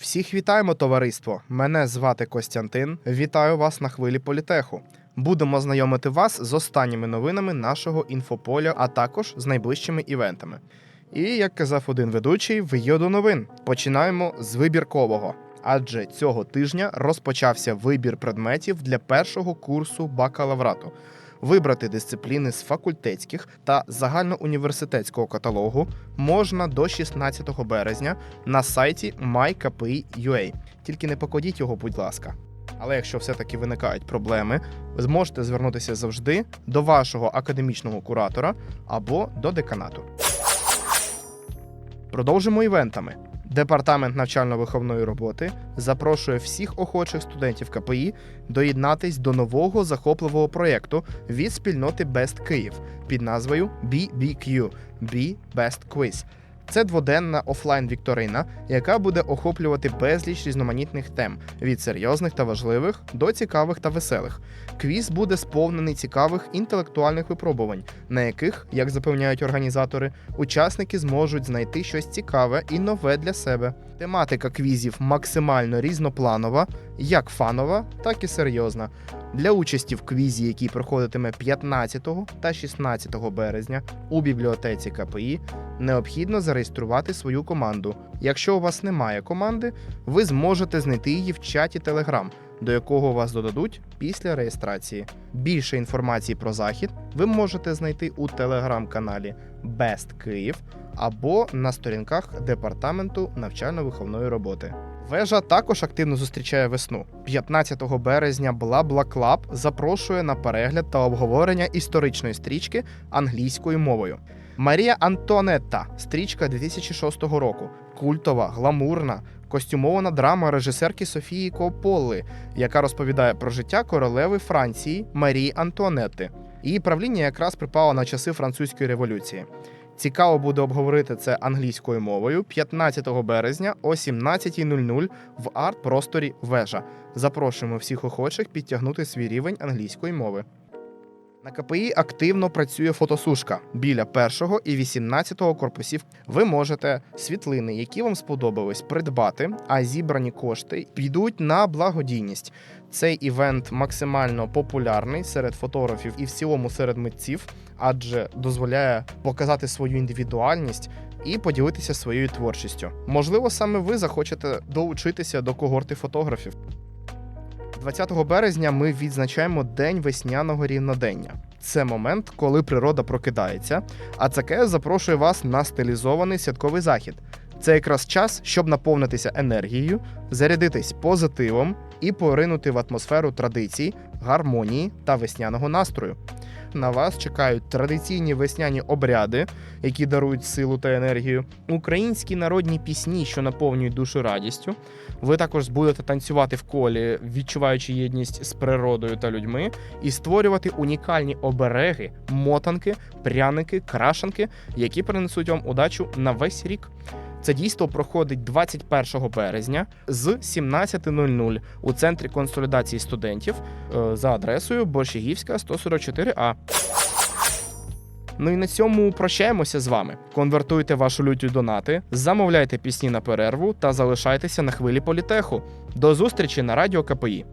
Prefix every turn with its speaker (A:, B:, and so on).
A: Всіх вітаємо, товариство! Мене звати Костянтин. Вітаю вас на хвилі політеху. Будемо знайомити вас з останніми новинами нашого інфополя, а також з найближчими івентами. І як казав один ведучий, виє до новин. Починаємо з вибіркового. Адже цього тижня розпочався вибір предметів для першого курсу бакалаврату. Вибрати дисципліни з факультетських та загальноуніверситетського каталогу можна до 16 березня на сайті myKPI.ua. Тільки не покладіть його, будь ласка. Але якщо все-таки виникають проблеми, ви зможете звернутися завжди до вашого академічного куратора або до деканату. Продовжимо івентами. Департамент навчально-виховної роботи запрошує всіх охочих студентів КПІ доєднатись до нового захопливого проєкту від спільноти Best Київ під назвою BBQ – Be Best Quiz. Це дводенна офлайн вікторина, яка буде охоплювати безліч різноманітних тем від серйозних та важливих до цікавих та веселих. Квіз буде сповнений цікавих інтелектуальних випробувань, на яких, як запевняють організатори, учасники зможуть знайти щось цікаве і нове для себе. Тематика квізів максимально різнопланова, як фанова, так і серйозна. Для участі в квізі, який проходитиме 15 та 16 березня у бібліотеці КПІ, необхідно зареєструвати свою команду. Якщо у вас немає команди, ви зможете знайти її в чаті Telegram, до якого вас додадуть після реєстрації. Більше інформації про захід ви можете знайти у телеграм-каналі Best Київ або на сторінках департаменту навчально-виховної роботи. Вежа також активно зустрічає весну. 15 березня Club запрошує на перегляд та обговорення історичної стрічки англійською мовою. Марія Антуанетта, стрічка 2006 року, культова, гламурна, костюмована драма режисерки Софії Копполи, яка розповідає про життя королеви Франції Марії Антуанетти. Її правління якраз припало на часи французької революції. Цікаво буде обговорити це англійською мовою 15 березня о 17.00 в арт-просторі Вежа. Запрошуємо всіх охочих підтягнути свій рівень англійської мови. На КПІ активно працює фотосушка біля першого і 18-го корпусів. Ви можете світлини, які вам сподобались, придбати, а зібрані кошти підуть на благодійність. Цей івент максимально популярний серед фотографів і в цілому серед митців, адже дозволяє показати свою індивідуальність і поділитися своєю творчістю. Можливо, саме ви захочете долучитися до когорти фотографів. 20 березня ми відзначаємо День весняного рівнодення. Це момент, коли природа прокидається, а ЦКС запрошує вас на стилізований святковий захід. Це якраз час, щоб наповнитися енергією, зарядитись позитивом і поринути в атмосферу традицій, гармонії та весняного настрою. На вас чекають традиційні весняні обряди, які дарують силу та енергію, українські народні пісні, що наповнюють душу радістю. Ви також будете танцювати в колі, відчуваючи єдність з природою та людьми, і створювати унікальні обереги, мотанки, пряники, крашанки, які принесуть вам удачу на весь рік. Це дійство проходить 21 березня з 17.00 у центрі консолідації студентів е, за адресою Борщагівська 144А. Ну і на цьому прощаємося з вами. Конвертуйте вашу лютю донати, замовляйте пісні на перерву та залишайтеся на хвилі політеху. До зустрічі на радіо КПІ.